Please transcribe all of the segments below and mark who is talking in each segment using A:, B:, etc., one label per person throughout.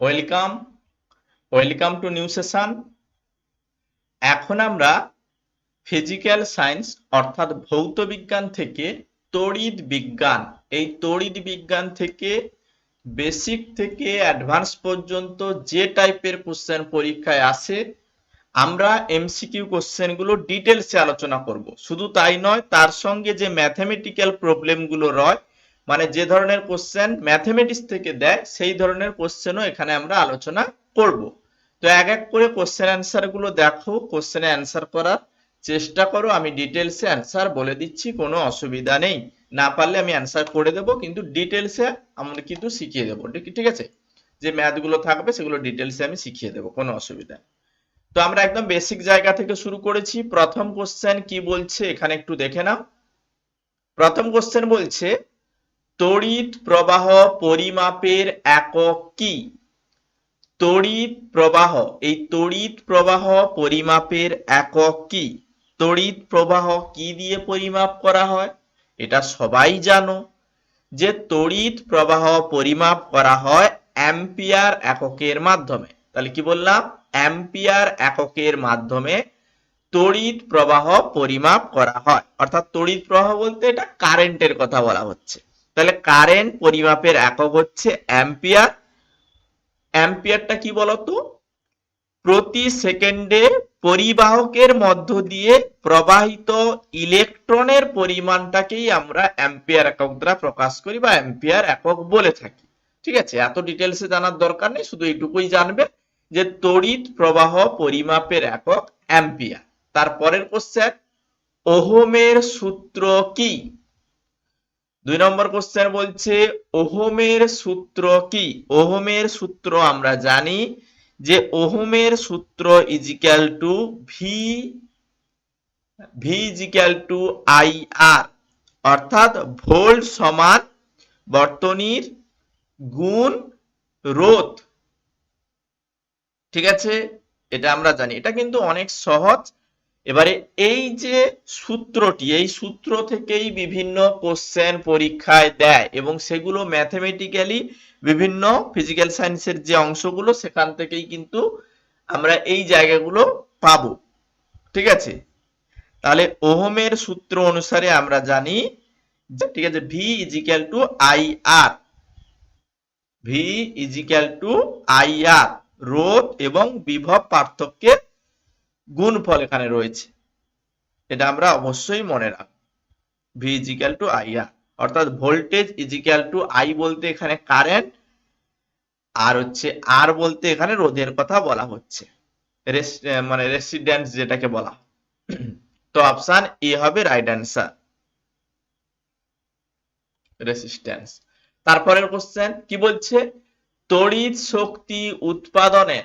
A: Welcome welcome to new session. এখন আমরা physical science, অর্থাৎ ভৌত বিজ্ঞান থেকে তড়িৎ বিজ্ঞান, এই তড়িৎ বিজ্ঞান থেকে বেসিক থেকে অ্যাডভান্স পর্যন্ত যে টাইপের কোশ্চেন পরীক্ষায় আসে, আমরা এমসিকিউ কোশ্চেনগুলো ডিটেলসে আলোচনা করব। শুধু তাই নয়, তার সঙ্গে যে ম্যাথমেটিক্যাল প্রবলেমগুলো রয় মানে যে ধরনের কোশ্চেন ম্যাথমেটিক্স থেকে দেয়, সেই ধরনের কোশ্চেনও এখানে আমরা আলোচনা করব। তো এক এক করে কোশ্চেন অ্যান্সারগুলো দেখো কোশ্চেনে অ্যান্সার করার চেষ্টা করো, আমি ডিটেলসে অ্যান্সার বলে দিচ্ছি, কোনো অসুবিধা নেই। না পারলে আমি অ্যান্সার করে দেবো, কিন্তু ডিটেলসে আমরা কিন্তু শিখিয়ে দেবো, ঠিক- আছে? যে ম্যাথগুলো থাকবে, সেগুলো ডিটেলসে আমি শিখিয়ে দেবো, কোনো অসুবিধা তো আমরা একদম বেসিক জায়গা থেকে শুরু করেছি। প্রথম কোশ্চেন কি বলছে? এখানে একটু দেখে নাও। প্রথম কোশ্চেন বলছে তড়িৎ প্রবাহ পরিমাপের একক কি? তড়িৎ প্রবাহ, এই তড়িৎ প্রবাহ পরিমাপের একক কি? তড়িৎ প্রবাহ কি দিয়ে পরিমাপ করা হয়? এটা সবাই জানো। যে তড়িৎ প্রবাহ পরিমাপ করা হয় অ্যাম্পিয়ার এককের মাধ্যমে। তাহলে কি বললাম? অ্যাম্পিয়ার এককের মাধ্যমে তড়িৎ প্রবাহ পরিমাপ করা হয়। অর্থাৎ তড়িৎ প্রবাহ বলতে এটা কারেন্টের কথা বলা হচ্ছে। তাহলে কারেন্ট পরিমাপের একক হচ্ছে অ্যাম্পিয়ার অ্যাম্পিয়ারটা কি বলতো? প্রতি সেকেন্ডে পরিবাহকের মধ্য দিয়ে প্রবাহিত ইলেকট্রনের পরিমাণটাকেই আমরা অ্যাম্পিয়ার একক দ্বারা প্রকাশ করি বা অ্যাম্পিয়ার একক বলে থাকি। ঠিক আছে? এত ডিটেলসে জানার দরকার নেই, শুধু এইটুকুই জানবে যে তড়িৎ প্রবাহ পরিমাপের একক অ্যাম্পিয়ার তারপরের কোশ্চেন ওহমের সূত্র কি? দুই নম্বর কোশ্চেন বলছে, ওহমের সূত্র কি? ওহমের সূত্র আমরা জানি যে ওহমের সূত্র is equal to V V is equal to I R অর্থাৎ ভোল্ট সমান বর্তনীর গুণ রোধ। ঠিক আছে? এটা আমরা জানি। এটা কিন্তু অনেক সহজ। এবারে এই যে সূত্রটি, এই সূত্র থেকেই বিভিন্ন কোশ্চেন পরীক্ষায় দেয় এবং সেগুলো ম্যাথমেটিক্যালি বিভিন্ন ফিজিক্যাল সায়েন্সের যে অংশগুলো, সেখান থেকেই কিন্তু আমরা এই জায়গাগুলো পাবো। ঠিক আছে? তাহলে ওহমের সূত্র অনুসারে আমরা জানি ঠিক আছে V is equal to I R V is equal to I R রোধ এবং বিভব পার্থক্যের গুণফল এখানে রয়েছে। এটা আমরা অবশ্যই মনে রাখব। V is equal to I R অর্থাৎ ভোল্টেজ ইজিক্যাল টু আই বলতে এখানে কারেন্ট আর হচ্ছে আর বলতে এখানে রোধের কথা বলা হচ্ছে। মানে রেসিডেন্স যেটাকে বলা তো অপশন এ হবে রাইট অ্যান্সার রেসিস্ট্যান্স তারপরের কোশ্চেন কি বলছে? তড়িৎ শক্তি উৎপাদনের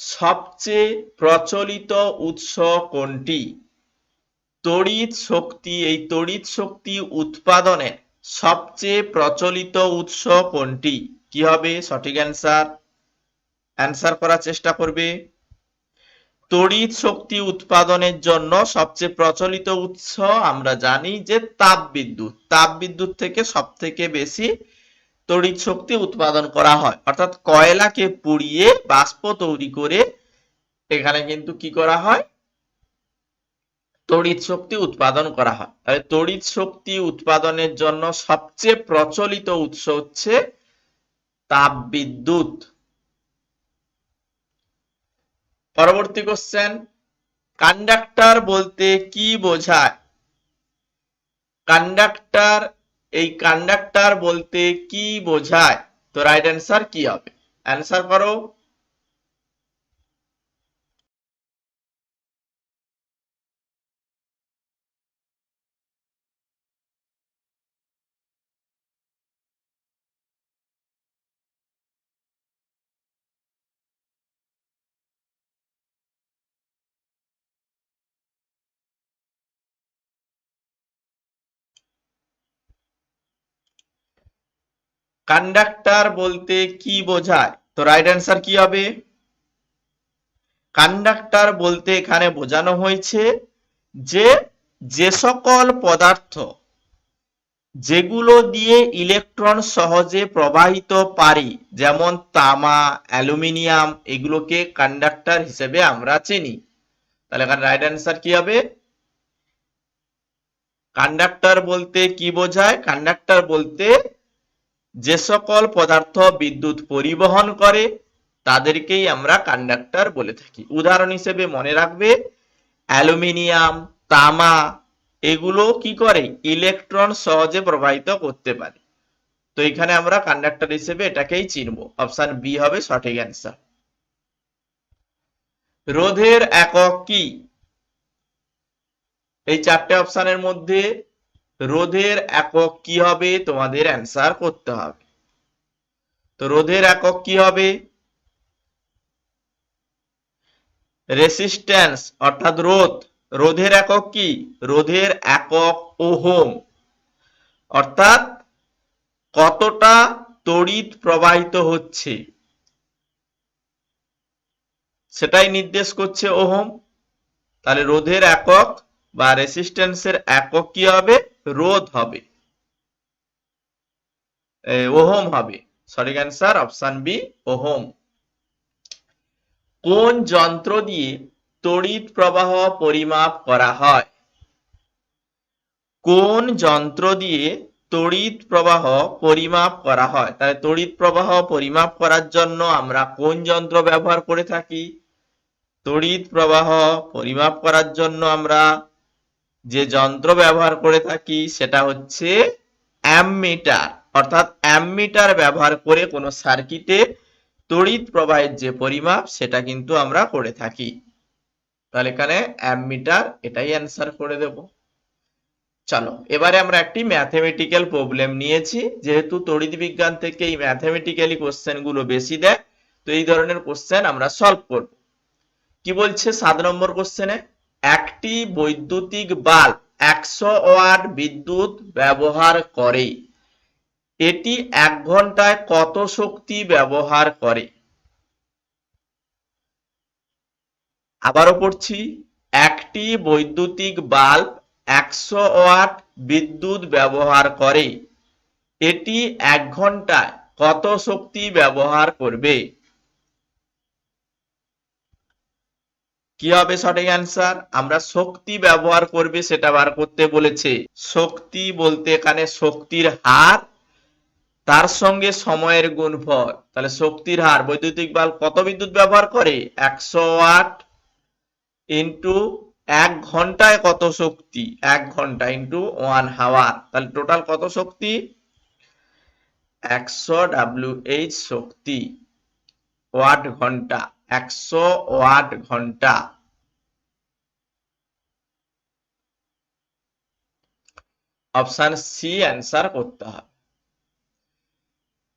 A: সবচেয়ে প্রচলিত উৎস কোনটি? তড়িৎ শক্তি, এই তড়িৎ শক্তি উৎপাদনের সবচেয়ে প্রচলিত উৎস কোনটি? কি হবে? সঠিক অ্যান্সার অ্যান্সার করার চেষ্টা করবে। তড়িৎ শক্তি উৎপাদনের জন্য সবচেয়ে প্রচলিত উৎস আমরা জানি যে তাপ বিদ্যুৎ তাপ বিদ্যুৎ থেকে সব থেকে বেশি তড়িৎ শক্তি উৎপাদন করা হয়। অর্থাৎ কয়লাকে পুড়িয়ে বাষ্প তৈরি করে এখানে কিন্তু কি করা হয়? তড়িৎ শক্তি উৎপাদন করা হয়। তাহলে তড়িৎ শক্তি উৎপাদনের জন্য সবচেয়ে প্রচলিত উৎস হচ্ছে তাপ বিদ্যুৎ পরবর্তী কোশ্চেন কন্ডাক্টর বলতে কি বোঝায়? কন্ডাক্টর এই কন্ডাক্টর বলতে কি বোঝায়? তো রাইট অ্যান্সার কি হবে? অ্যান্সার করো। কন্ডাক্টর বলতে কি বোঝায়? তো রাইট অ্যান্সার কি হবে? কন্ডাক্টর বলতে এখানে বোঝানো হয়েছে যে যে সকল পদার্থ যেগুলো দিয়ে ইলেকট্রন সহজে প্রবাহিত পারি, যেমন তামা, অ্যালুমিনিয়াম, এগুলোকে কন্ডাক্টর হিসেবে আমরা চিনি। তাহলে এখানে রাইট অ্যান্সার কি হবে? কন্ডাক্টর বলতে কি বোঝায়? কন্ডাক্টর বলতে যে সকল পদার্থ বিদ্যুৎ পরিবহন করে, তাদেরকেই আমরা কন্ডাক্টর বলে থাকি। উদাহরণ হিসেবে মনে রাখবে, অ্যালুমিনিয়াম, তামা, এগুলো কি করে? ইলেকট্রন সহজে প্রবাহিত করতে পারে। তো এখানে আমরা কন্ডাক্টর হিসেবে এটাকেই চিনব। অপশন বি হবে সঠিক অ্যান্সার রোধের একক কি? এই চারটে অপশনের মধ্যে রোধের একক কি হবে? তোমাদের অ্যান্সার করতে হবে। তো রোধের একক কি হবে? রেসিস্ট্যান্স অর্থাৎ রোধ। রোধের একক কি? রোধের একক ওহম। অর্থাৎ কতটা তড়িৎ প্রবাহিত হচ্ছে? সেটাই নির্দেশ করছে ওহম। তাহলে রোধের একক বা রেসিস্ট্যান্সের একক কি হবে? রোধ হবে। ওহম হবে। সঠিক অ্যান্সার অপশন বি ওহম। কোন যন্ত্র দিয়ে তড়িৎ প্রবাহ পরিমাপ করা হয়? কোন যন্ত্র দিয়ে তড়িৎ প্রবাহ পরিমাপ করা হয়? তাহলে তড়িৎ প্রবাহ পরিমাপ করার জন্য আমরা কোন যন্ত্র ব্যবহার করে থাকি? তড়িৎ প্রবাহ পরিমাপ করার জন্য আমরা যে যন্ত্র ব্যবহার করে থাকি সেটা হচ্ছে অ্যামমিটার। অর্থাৎ অ্যামমিটার ব্যবহার করে কোনো সার্কিটে তড়িৎ প্রবাহের যে পরিমাপ, সেটা কিন্তু আমরা করে থাকি। তাহলে এখানে অ্যামমিটার এটাই অ্যান্সার করে দেব। চলো, এবারে আমরা একটি ম্যাথমেটিক্যাল প্রবলেম নিয়েছি। যেহেতু তড়িৎ বিজ্ঞান থেকে এই ম্যাথমেটিক্যালি কোশ্চেনগুলো বেশি দেয়, তো এই ধরনের কোশ্চেন আমরা সলভ করব। কি বলছে সাত নম্বর কোশ্চেনে একটি বৈদ্যুতিক বাল্ব একশো ওয়াট বিদ্যুৎ ব্যবহার করে। এটি এক ঘন্টায় কত শক্তি ব্যবহার করে? আবারও পড়ছি, একটি বৈদ্যুতিক বাল্ব একশো ওয়াট বিদ্যুৎ ব্যবহার করে। এটি এক ঘন্টায় কত শক্তি ব্যবহার করবে? কি হবে সঠিক অ্যান্সার আমরা শক্তি ব্যবহার করবে সেটা বার করতে বলেছে। শক্তি বলতে এখানে শক্তির হার, তার সঙ্গে সময়ের গুণফল। তাহলে শক্তির হার, বৈদ্যুতিক বাল্ব কত বিদ্যুৎ ব্যবহার করে? একশো ওয়াট ইন্টু এক ঘন্টায় কত শক্তি? এক ঘণ্টা ইন্টু ওয়ান হাওয়ার তাহলে টোটাল কত শক্তি? একশো ডাব্লিউ এইচ শক্তি। ওয়াট ঘণ্টা। একশো ওয়াট ঘণ্টা। অপশন সি অ্যান্সার করতে হবে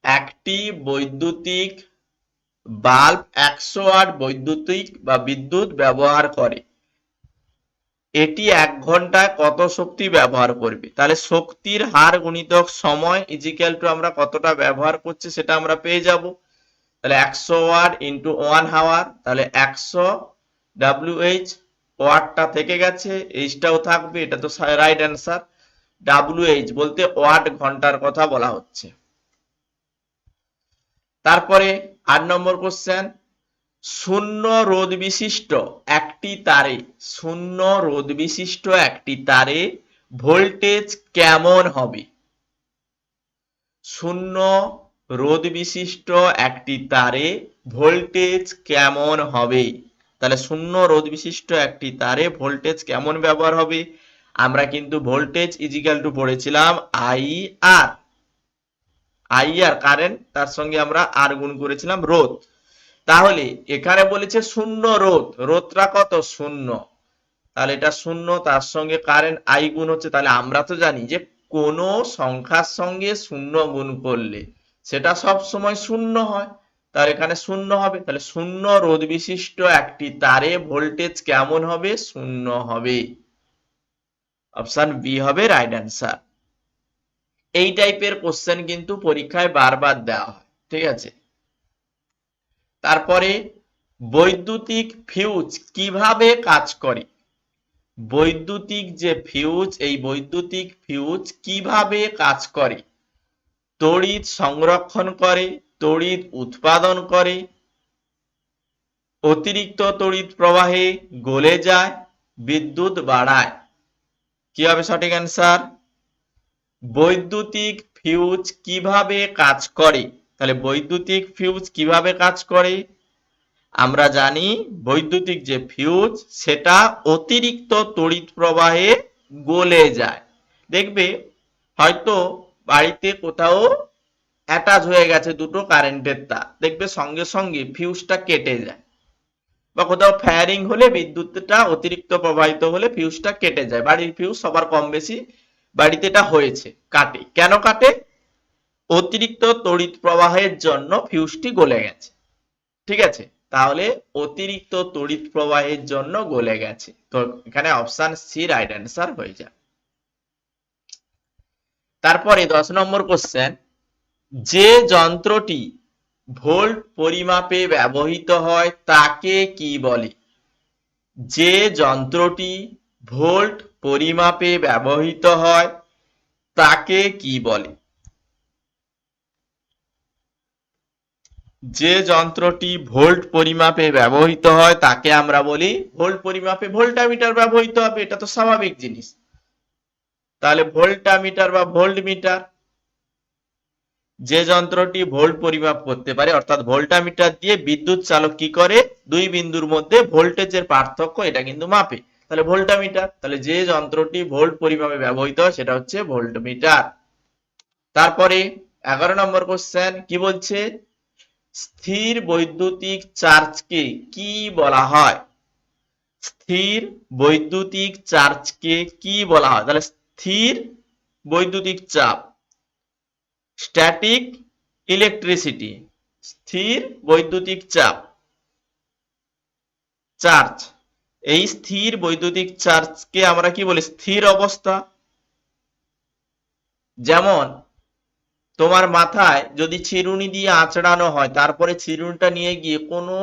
A: একটি বৈদ্যুতিক বাল্ব একশো ওয়াট বৈদ্যুতিক বা বিদ্যুৎ ব্যবহার করে। এটি এক ঘন্টায় কত শক্তি ব্যবহার করবে? তাহলে শক্তির হার গুণিতক সময় ইজিক্যাল টু আমরা কতটা ব্যবহার করছি সেটা আমরা পেয়ে যাব। তাহলে একশো ওয়াট ইন্টু ওয়ান হাওয়ার তাহলে একশো ডাব্লিউ এইচ ওয়াটটা থেকে গেছে এইচটাও থাকবে, এটা তো রাইট অ্যান্সার ডাব্লিউ এইচ বলতে ওয়াট ঘণ্টার কথা বলা হচ্ছে। তারপরে আট নম্বর কোশ্চেন শূন্য রোধ বিশিষ্ট একটি তারে, শূন্য রোধ বিশিষ্ট একটি তারে ভোল্টেজ কেমন হবে? শূন্য রোধ বিশিষ্ট একটি তারে ভোল্টেজ কেমন হবে? তাহলে শূন্য রোধ বিশিষ্ট একটি তারে ভোল্টেজ কেমন ব্যবহার হবে? আমরা কিন্তু ভোল্টেজ ইজিক্যাল টু পড়েছিলাম I R I R current তার সঙ্গে আমরা আর গুণ করেছিলাম রোধ। তাহলে এখানে বলেছে শূন্য রোধ। রোধটা কত? শূন্য। তাহলে এটা শূন্য, তার সঙ্গে কারেন্ট আই গুণ হচ্ছে। তাহলে আমরা তো জানি যে কোন সংখ্যার সঙ্গে শূন্য গুণ করলে সেটা সব সময় শূন্য হয়। তাহলে এখানে শূন্য হবে। তাহলে শূন্য রোধ বিশিষ্ট একটি তারে ভোল্টেজ কেমন হবে? শূন্য হবে। অপশন বি হবে রাইট অ্যান্সার এই টাইপের কোশ্চেন কিন্তু পরীক্ষায় বারবার দেওয়া হয়। ঠিক আছে? তারপরে বৈদ্যুতিক ফিউজ কীভাবে কাজ করে? বৈদ্যুতিক যে ফিউজ এই বৈদ্যুতিক ফিউজ কীভাবে কাজ করে? তড়িৎ সংরক্ষণ করে, তড়িৎ উৎপাদন করে। অতিরিক্ত তড়িৎ প্রবাহে গলে যায়, বিদ্যুৎ বাড়ায়। কি হবে সঠিক অ্যান্সার? বৈদ্যুতিক ফিউজ কীভাবে কাজ করে? তাহলে বৈদ্যুতিক ফিউজ কীভাবে কাজ করে? আমরা জানি বৈদ্যুতিক যে ফিউজ, সেটা অতিরিক্ত তড়িৎ প্রবাহে গলে যায়। দেখবে হয়তো বাড়িতে কোথাও অ্যাটাচ হয়ে গেছে দুটো কারেন্টের তার দেখবে সঙ্গে সঙ্গে ফিউজটা কেটে যায়। বা কোথাও ফায়ারিং হলে বিদ্যুৎটা অতিরিক্ত প্রবাহিত হলে ফিউজটা কেটে যায়। বাড়ির ফিউজ সবার কম বেশি বাড়িতে এটা হয়েছে, কাটে। কেন কাটে? অতিরিক্ত তড়িৎ প্রবাহের জন্য ফিউজটি গলে গেছে। ঠিক আছে? তাহলে অতিরিক্ত তড়িৎ প্রবাহের জন্য গলে গেছে। তো এখানে অপশন সি রাইট অ্যান্সার হয়ে যায় তারপরে দশ নম্বর কোশ্চেন যে যন্ত্রটি ভোল্ট পরিমাপে ব্যবহৃত হয় তাকে কি বলে? যে যন্ত্রটি ভোল্ট পরিমাপে ব্যবহৃত হয় তাকে কি বলে? যে যন্ত্রটি ভোল্ট পরিমাপে ব্যবহৃত হয় তাকে আমরা বলি ভোল্ট পরিমাপে ভোল্টামিটার ব্যবহৃত হবে, এটা তো স্বাভাবিক জিনিস। তাহলে ভোল্টামিটার বা ভোল্ট মিটার যে যন্ত্রটি ভোল্ট পরিমাপ করতে পারে, অর্থাৎ ভোল্টামিটার দিয়ে বিদ্যুৎ চালক কি করে? দুই বিন্দুর মধ্যে ভোল্টেজের পার্থক্য এটা কিন্তু মাপে। তাহলে ভোল্টামিটার, তাহলে যে যন্ত্রটি ভোল্ট পরিমাপে ব্যবহৃত হয় সেটা হচ্ছে ভোল্টমিটার। তারপরে এগারো নম্বর কোশ্চেন কি বলছে? স্থির বৈদ্যুতিক চার্জকে কি বলা হয়? স্থির বৈদ্যুতিক চার্জকে কি বলা হয়? তাহলে স্থির বৈদ্যুতিক চাপ স্ট্যাটিক ইলেকট্রিসিটি স্থির বৈদ্যুতিক চাপ চার্জ এই স্থির বৈদ্যুতিক চার্জকে আমরা কি বলি? স্থির অবস্থা। যেমন, তোমার মাথায় যদি চিরুনি দিয়ে আঁচড়ানো হয়, তারপরে চিরুনিটা নিয়ে গিয়ে কোনো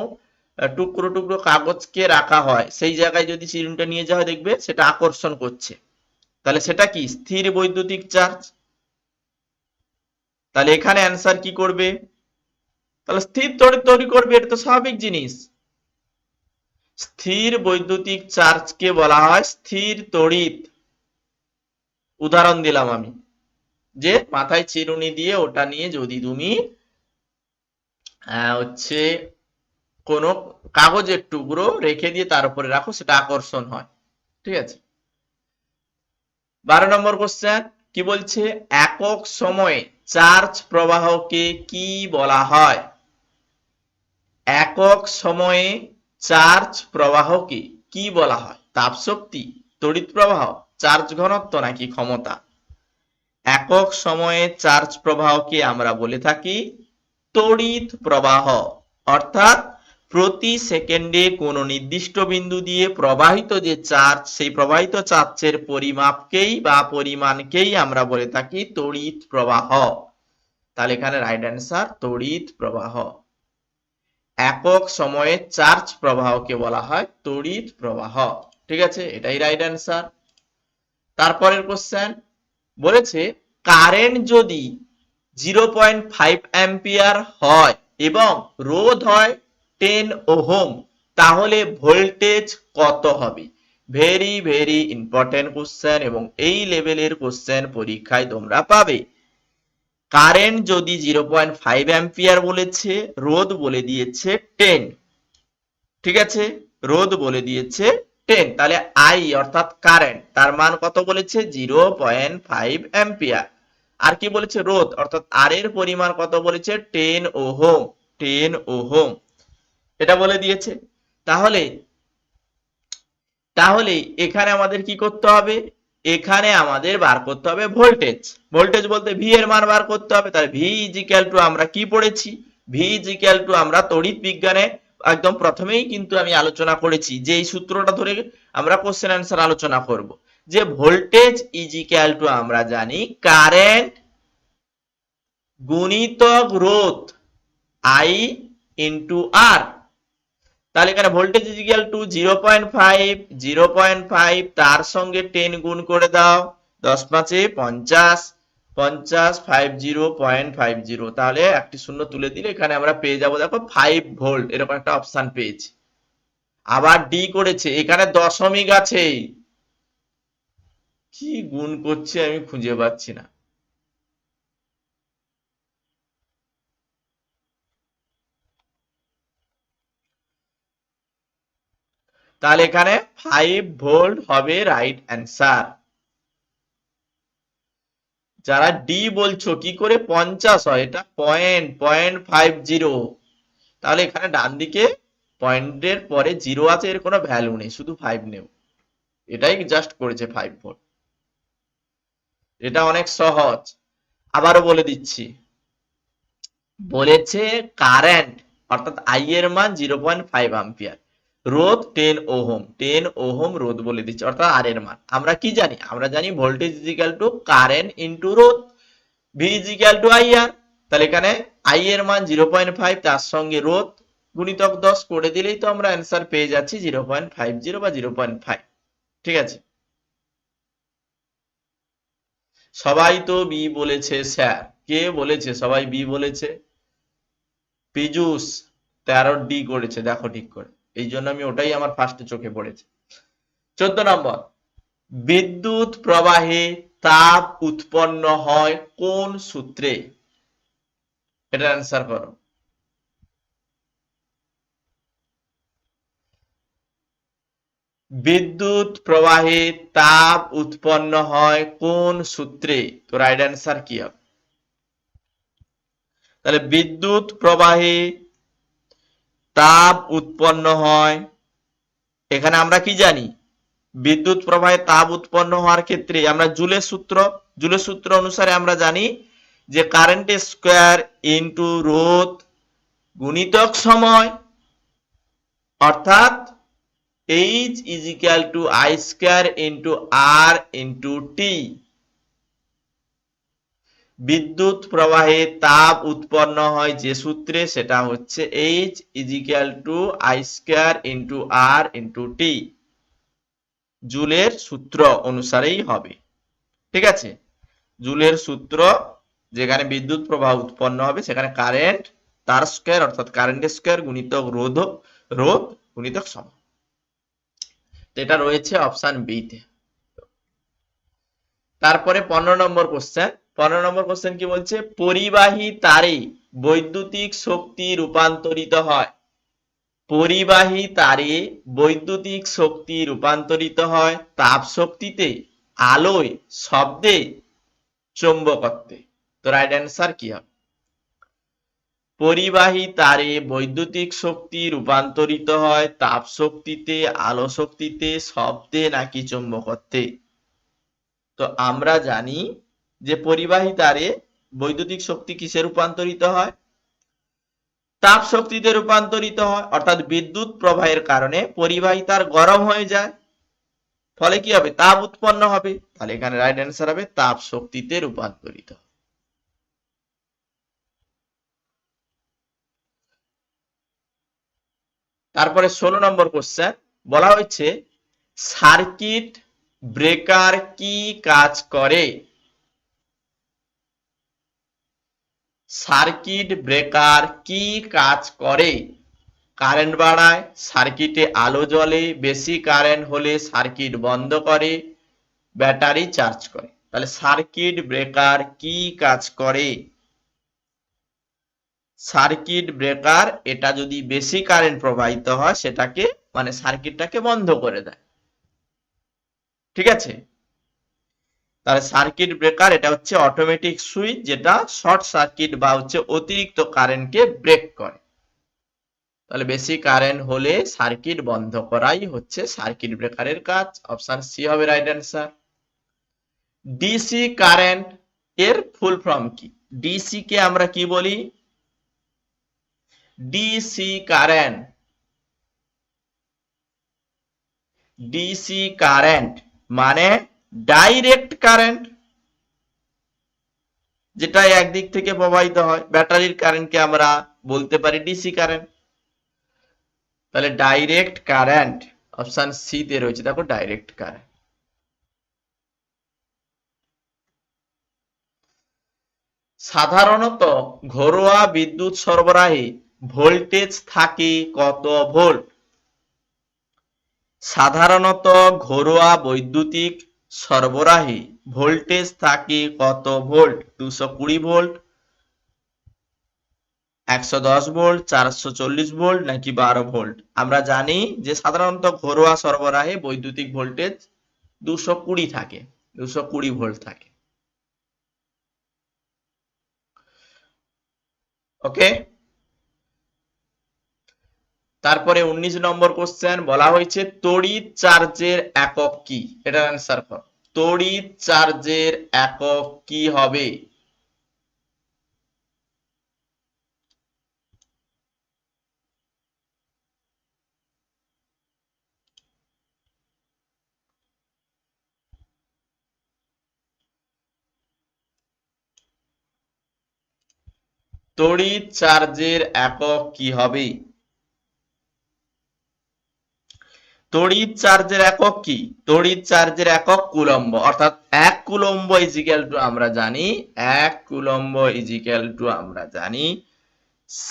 A: টুকরো টুকরো কাগজকে রাখা হয়, সেই জায়গায় যদি চিরুনিটা নিয়ে যাওয়া দেখবে সেটা আকর্ষণ করছে। তাহলে সেটা কি? স্থির বৈদ্যুতিক চার্জ তাহলে এখানে অ্যান্সার কি করবে? তাহলে স্থির তড়িৎ তৈরি করবে এটা তো স্বাভাবিক জিনিস। স্থির বৈদ্যুতিক চার্জকে বলা হয় স্থির তড়িৎ। উদাহরণ দিলাম আমি। যে মাথায় চিরুনি দিয়ে ওটা নিয়ে যদি তুমি হচ্ছে কোন কাগজের টুকরো রেখে দিয়ে তার উপরে রাখো সেটা আকর্ষণ হয়। ঠিক আছে? বারো নম্বর কোশ্চেন কি বলছে? একক সময়ে চার্জ প্রবাহকে কি বলা হয়? একক সময়ে চার্জ প্রবাহকে কি বলা হয়? তাপ শক্তি তড়িৎ প্রবাহ চার্জ ঘনত্ব নাকি ক্ষমতা? একক সময়ে চার্জ প্রবাহকে আমরা বলে থাকি তড়িৎ প্রবাহ, অর্থাৎ প্রতি সেকেন্ডে কোন নির্দিষ্ট বিন্দু দিয়ে প্রবাহিত যে চার্জ, সেই প্রবাহিত চার্জের পরিমাপকেই বা পরিমাণকেই আমরা বলে থাকি তড়িৎ প্রবাহ। তাহলে এখানে রাইট অ্যান্সার তড়িৎ প্রবাহ। একক সময়ে চার্জ প্রবাহকে বলা হয় তড়িৎ প্রবাহ। ঠিক আছে? এটাই রাইট অ্যান্সার তারপরের কোশ্চেন বলেছে কারেন্ট যদি জিরো পয়েন্ট ফাইভ অ্যাম্পিয়ার হয় এবং রোধ হয় টেন ওহম তাহলে ভোল্টেজ কত হবে? ভেরি ভেরি ইম্পর্টেন্ট কোশ্চেন এবং এই লেভেলের কোশ্চেন পরীক্ষায় তোমরা পাবে। কারেন্ট যদি জিরো পয়েন্ট ফাইভ অ্যাম্পিয়ার বলেছে, রোধ বলে দিয়েছে টেন ঠিক আছে? রোধ বলে দিয়েছে টেন তাহলে আই অর্থাৎ কারেন্ট তার মান কত বলেছে? জিরো পয়েন্ট ফাইভ অ্যাম্পিয়ার আর কি বলেছে? রোধ। অর্থাৎ আর এর পরিমাণ কত বলেছে? টেন ওহম টেন ওহম এটা বলে দিয়েছে। তাহলে তাহলে এখানে আমাদের কি করতে হবে? এখানে আমাদের বার করতে হবে ভোল্টেজ ভোল্টেজ বলতে ভি এর মান বার করতে হবে। তাহলে ভি ইজিক্যাল টু আমরা কি পড়েছি? ভি ইজিক্যাল টু আমরা তড়িৎ বিজ্ঞানে একদম প্রথমেই কিন্তু আমি আলোচনা করেছি যে এই সূত্রটা ধরে আমরা কোশ্চেন অ্যান্সার আলোচনা করব। যে ভোল্টেজ ইজিক্যাল টু আমরা জানি কারেন্ট গুণিতক রোধ আই ইন্টু আর তাহলে এখানে voltage is to zero point five zero point five তার সঙ্গে টেন গুণ করে দাও, দশ পাঁচে পঞ্চাশ পঞ্চাশ five zero point five zero তাহলে একটি শূন্য তুলে দিলে এখানে আমরা পেয়ে যাব, দেখো ফাইভ ভোল্ট এরকম একটা অপশন পেয়েছি। আবার ডি করেছে, এখানে দশমিক আছে। কি গুণ করছে আমি খুঁজে পাচ্ছি না। তাহলে এখানে ফাইভ ভোল্ট হবে রাইট অ্যান্সার যারা ডি বলছো, কি করে পঞ্চাশ হয়? এটা পয়েন্ট পয়েন্ট ফাইভ জিরো তাহলে এখানে ডান দিকে পয়েন্টের পরে জিরো আছে, এর কোনো ভ্যালু নেই, শুধু ফাইভ নেব। এটাই জাস্ট করেছে ফাইভ ভোল্ট এটা অনেক সহজ। আবারও বলে দিচ্ছি। বলেছে কারেন্ট অর্থাৎ আই এর মান জিরো পয়েন্ট ফাইভ আম্পিয়ার রোধ টেন ওহম টেন ওহম রোধ বলে দিচ্ছে, অর্থাৎ আর এর মান। আমরা কি জানি? আমরা জানি voltage is equal to current into রোধ। V is equal to I R তাহলে এখানে আই এর মান জিরো পয়েন্ট ফাইভ তার সঙ্গে রোধ গুণিতক দশ করে দিলেই তো আমরা অ্যান্সার পেয়ে যাচ্ছি জিরো পয়েন্ট ফাইভ জিরো বা জিরো পয়েন্ট ফাইভ ঠিক আছে? সবাই তো বি বলেছে, স্যার। কে বলেছে? সবাই বি বলেছে? পীযুষ তেরো ডি করেছে, দেখো ঠিক করে। এই জন্য আমি ওটাই আমার ফার্স্টে চোখে পড়েছে। চোদ্দ নম্বর, বিদ্যুৎ প্রবাহে তাপ উৎপন্ন হয় কোন সূত্রে? এটা অ্যান্সার করো। বিদ্যুৎ প্রবাহে তাপ উৎপন্ন হয় কোন সূত্রে? তো রাইট অ্যান্সার কি হবে? তাহলে বিদ্যুৎ প্রবাহে তাপ উৎপন্ন হয়। এখানে আমরা কি জানি? বিদ্যুৎ প্রবাহে তাপ উৎপন্ন হওয়ার ক্ষেত্রে আমরা জুলের সূত্র জুলের সূত্র অনুসারে আমরা জানি যে কারেন্ট স্কোয়ার ইন্টু রোধ গুণিতক সময়, অর্থাৎ H is equal to I square into R into T বিদ্যুৎ প্রবাহে তাপ উৎপন্ন হয় যে সূত্রে, সেটা হচ্ছে H is equal to I square into R into T জুলের সূত্র অনুসারেই হবে। ঠিক আছে? জুলের সূত্র যেখানে বিদ্যুৎ প্রবাহ উৎপন্ন হবে, সেখানে কারেন্ট তার স্কোয়ার অর্থাৎ কারেন্টের স্কোয়ার গুণিতক রোধ রোধ গুণিতক সম। এটা রয়েছে অপশন বি তে। তারপরে পনেরো নম্বর কোশ্চেন পনেরো নম্বর কোশ্চেন কি বলছে? পরিবাহী তারে বৈদ্যুতিক শক্তি রূপান্তরিত হয়। পরিবাহী তারে বৈদ্যুতিক শক্তি রূপান্তরিত হয় তাপ শক্তিতে আলোয়, শব্দে, চৌম্বকত্বে। তো রাইট অ্যান্সার কি হবে? পরিবাহী তারে বৈদ্যুতিক শক্তি রূপান্তরিত হয় তাপ শক্তিতে আলো শক্তিতে শব্দে নাকি চৌম্বকত্বে? তো আমরা জানি যে পরিবাহী তারে বৈদ্যুতিক শক্তি কিসে রূপান্তরিত হয়? তাপ শক্তিতে রূপান্তরিত হয়, অর্থাৎ বিদ্যুৎ প্রবাহের কারণে পরিবাহী তার গরম হয়ে যায়। ফলে কি হবে? তাপ উৎপন্ন হবে। তাহলে এখানে রাইট অ্যান্সার হবে, তাপ শক্তিতে রূপান্তরিত তারপরে ষোলো নম্বর কোশ্চেন বলা হয়েছে, সার্কিট ব্রেকার কি কাজ করে? সার্কিট ব্রেকার কি কাজ করে? কারেন্ট বাড়ায়, সার্কিটে আলো জ্বলে, বেশি কারেন্ট হলে সার্কিট বন্ধ করে, ব্যাটারি চার্জ করে। তাহলে সার্কিট ব্রেকার কি কাজ করে? সার্কিট ব্রেকার এটা যদি বেশি কারেন্ট প্রবাহিত হয়, সেটাকে মানে সার্কিটটাকে বন্ধ করে দেয়। ঠিক আছে? তাহলে সার্কিট ব্রেকার এটা হচ্ছে অটোমেটিক সুইচ যেটা শর্ট সার্কিট বা হচ্ছে অতিরিক্ত কারেন্টকে ব্রেক করে। তাহলে বেশি কারেন্ট হলে সার্কিট বন্ধ করাই হচ্ছে সার্কিট ব্রেকারের কাজ। অপশন সি হবে রাইট অ্যান্সার ডিসি কারেন্ট এর ফুল ফর্ম কি? ডিসি কে আমরা কি বলি? ডিসি কারেন্ট ডিসি কারেন্ট মানে ডাইরেক্ট কারেন্ট, যেটা একদিক থেকে প্রবাহিত হয়, ব্যাটারির কারেন্টকে আমরা বলতে পারি ডিসি কারেন্ট। তাহলে ডাইরেক্ট কারেন্ট অপশন সি তে রয়েছে, দেখো ডাইরেক্ট কারেন্ট। সাধারণত ঘরোয়া বিদ্যুৎ সরবরাহে ভোল্টেজ থাকে কত ভোল্ট? সাধারণত ঘরোয়া বৈদ্যুতিক সরবরাহে। ভোল্টেজ থাকে কত ভোল্ট? দুশো কুড়ি ভোল্ট, একশো দশ ভোল্ট, চারশো চল্লিশ ভোল্ট নাকি বারো ভোল্ট? আমরা জানি যে সাধারণত ঘরোয়া সরবরাহে বৈদ্যুতিক ভোল্টেজ দুশো কুড়ি থাকে, দুশো কুড়ি ভোল্ট থাকে। ওকে তারপরে উনিশ নম্বর কোশ্চেন বলা হয়েছে, তড়িৎ চার্জের একক কি? এটার অ্যান্সার কর। তড়িৎ চার্জের একক কি হবে? তড়িৎ চার্জের একক কি হবে? তড়িৎ চার্জের একক কি? তড়িৎ চার্জের একক কুলম্ব। অর্থাৎ এক কুলম্ব ইজিক্যাল টু আমরা জানি, এক কুলম্ব ইজিক্যাল টু আমরা জানি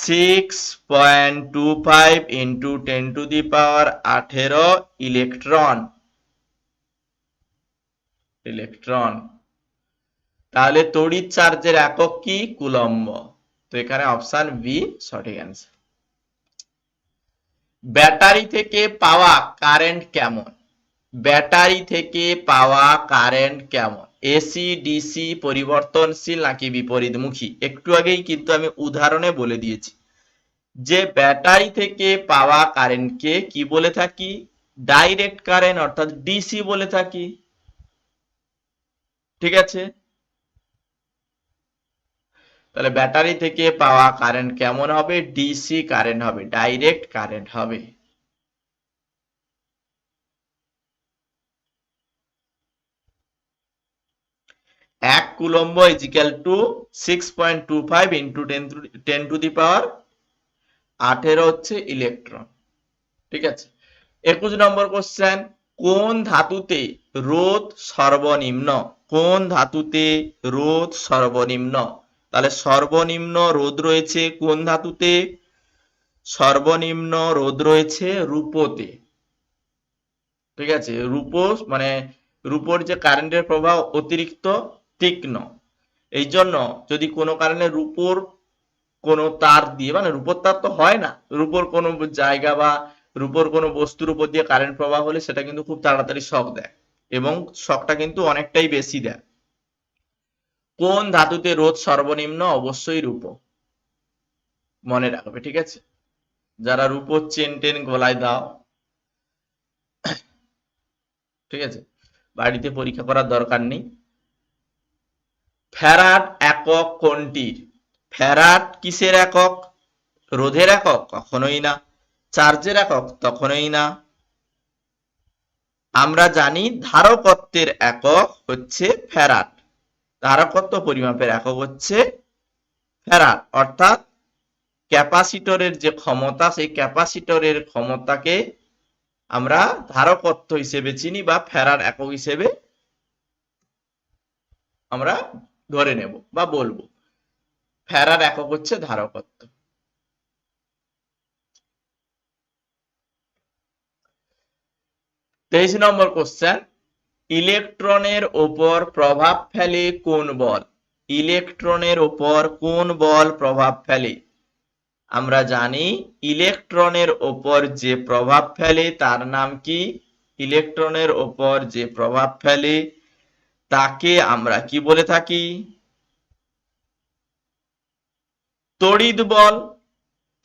A: six point two five into ten to the power আঠেরো ইলেকট্রন ইলেকট্রন তাহলে তড়িৎ চার্জের একক কি? কুলম্ব। তো এখানে অপশন বি সঠিক অ্যান্সার ব্যাটারি থেকে পাওয়া কারেন্ট কেমন? ব্যাটারি থেকে পাওয়া কারেন্ট কেমন? এসি, ডিসি পরিবর্তনশীল নাকি বিপরীতমুখী? একটু আগেই কিন্তু আমি উদাহরণে বলে দিয়েছি যে ব্যাটারি থেকে পাওয়া কারেন্টকে কি বলে থাকি? ডাইরেক্ট কারেন্ট অর্থাৎ ডিসি বলে থাকি। ঠিক আছে? তাহলে ব্যাটারি থেকে পাওয়া কারেন্ট কেমন হবে? ডিসি কারেন্ট হবে ডাইরেক্ট কারেন্ট হবে। এক coulomb is equal to six point two five into ten ten to the power আঠেরো হচ্ছে ইলেকট্রন ঠিক আছে? একুশ নম্বর কোশ্চেন কোন ধাতুতে রোধ সর্বনিম্ন? কোন ধাতুতে রোধ সর্বনিম্ন? তাহলে সর্বনিম্ন রোদ রয়েছে কোন ধাতুতে? সর্বনিম্ন রোদ রয়েছে রূপোতে। ঠিক আছে? রূপো মানে রূপোর যে কারেন্টের প্রবাহ অতিরিক্ত তীক্ষ্ণ। এই জন্য যদি কোনো কারণে রূপোর কোনো তার দিয়ে মানে রূপোর তার তো হয় না, রূপোর কোনো জায়গা বা রূপোর কোনো বস্তুর উপর দিয়ে কারেন্ট প্রবাহ হলে সেটা কিন্তু খুব তাড়াতাড়ি শক দেয় এবং শকটা কিন্তু অনেকটাই বেশি দেয়। কোন ধাতুতে রোধ সর্বনিম্ন? অবশ্যই রূপ। মনে রাখবে, ঠিক আছে? যারা রূপোর চেন, টেন গলায় দাও। ঠিক আছে? বাড়িতে পরীক্ষা করার দরকার নেই। ফ্যারাড একক কোনটির? ফ্যারাড কিসের একক? রোধের একক? কখনোই না। চার্জের একক? তখনই না। আমরা জানি ধারকত্বের একক হচ্ছে ফ্যারাড ধারকত্ব পরিমাপের একক হচ্ছে ফ্যারাড অর্থাৎ ক্যাপাসিটরের যে ক্ষমতা, সেই ক্যাপাসিটরের ক্ষমতাকে আমরা ধারকত্ব হিসেবে চিনি বা ফ্যারাড একক হিসেবে আমরা ধরে নেব বা বলব। ফেরার একক হচ্ছে ধারকত্ব। তেইশ নম্বর কোশ্চেন ইলেকট্রনের ওপর প্রভাব ফেলে কোন বল? ইলেকট্রনের ওপর কোন বল প্রভাব ফেলে? আমরা জানি ইলেকট্রনের ওপর যে প্রভাব ফেলে তার নাম কি? ইলেকট্রনের ওপর যে প্রভাব ফেলে তাকে আমরা কি বলে থাকি? তড়িৎ বল।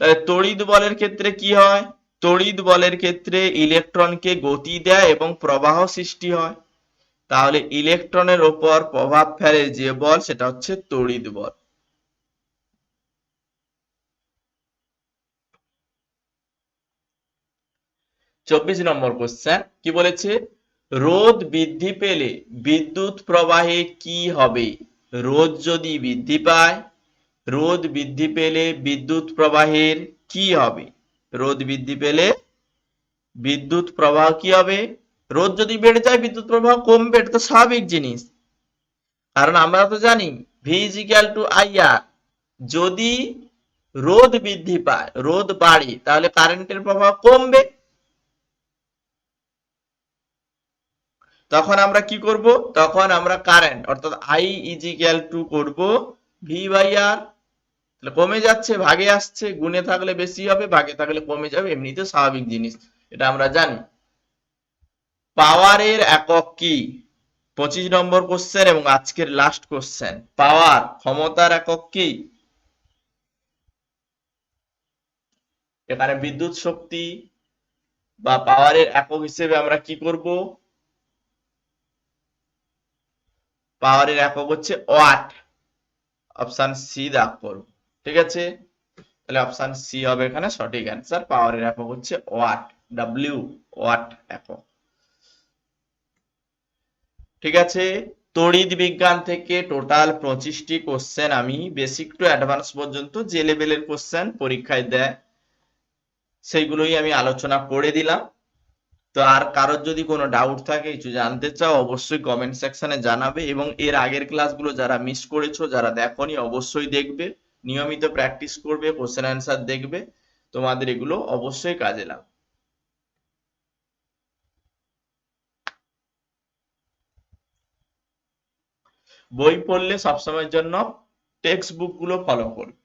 A: তাহলে তড়িৎ বলের ক্ষেত্রে কি হয়? তড়িৎ বলের ক্ষেত্রে ইলেকট্রনকে গতি দেয় এবং প্রবাহ সৃষ্টি হয়। তাহলে ইলেকট্রনের ওপর প্রভাব ফেলে যে বল, সেটা হচ্ছে তড়িৎ বল। চব্বিশ নম্বর কোশ্চেন কি বলেছে? রোদ বৃদ্ধি পেলে বিদ্যুৎ প্রবাহে কি হবে? রোদ যদি বৃদ্ধি পায় রোদ বৃদ্ধি পেলে বিদ্যুৎ প্রবাহের কি হবে? রোদ বৃদ্ধি পেলে বিদ্যুৎ প্রবাহ কি হবে? রোদ যদি বেড়ে যায়, বিদ্যুৎ প্রবাহ কমবে, এটা তো স্বাভাবিক জিনিস। কারণ আমরা তো জানি V is equal to IR যদি রোদ বৃদ্ধি পায়, রোদ বাড়ে, তাহলে কারেন্টের প্রবাহ কমবে। তখন আমরা কি করব? তখন আমরা কারেন্ট, অর্থাৎ আই ইজ ইকুয়াল টু করব ভি বাই আর তাহলে কমে যাচ্ছে, ভাগে আসছে, গুণে থাকলে বেশি হবে, ভাগে থাকলে কমে যাবে এমনিতে স্বাভাবিক জিনিস। এটা আমরা জানি। পাওয়ারের একক কি? পঁচিশ নম্বর কোশ্চেন এবং আজকের লাস্ট কোশ্চেন পাওয়ার ক্ষমতার একক কি? এখানে বিদ্যুৎ শক্তি বা পাওয়ারের একক হিসেবে আমরা কি করব? পাওয়ারের একক হচ্ছে ওয়াট অপশন সি দাগ করব। ঠিক আছে? তাহলে অপশন সি হবে এখানে সঠিক অ্যান্সার পাওয়ারের একক হচ্ছে ওয়াট ডাব্লিউ ওয়াট একক। ঠিক আছে? তড়িৎ বিজ্ঞান থেকে টোটাল পঁচিশটি কোশ্চেন আমি বেসিক টু অ্যাডভান্স পর্যন্ত যে লেভেলের কোশ্চেন পরীক্ষায় দেয়, সেইগুলোই আমি আলোচনা করে দিলাম। তো আর কারোর যদি কোনো ডাউট থাকে, কিছু জানতে চাও, অবশ্যই কমেন্ট সেকশনে জানাবে এবং এর আগের ক্লাসগুলো যারা মিস করেছ, যারা দেখোনি, অবশ্যই দেখবে। নিয়মিত প্র্যাকটিস করবে কোশ্চেন অ্যান্সার দেখবে। তোমাদের এগুলো অবশ্যই কাজে লাগবে। বই পড়লে সবসময়ের জন্য টেক্সট বুকগুলো ফলো করবে।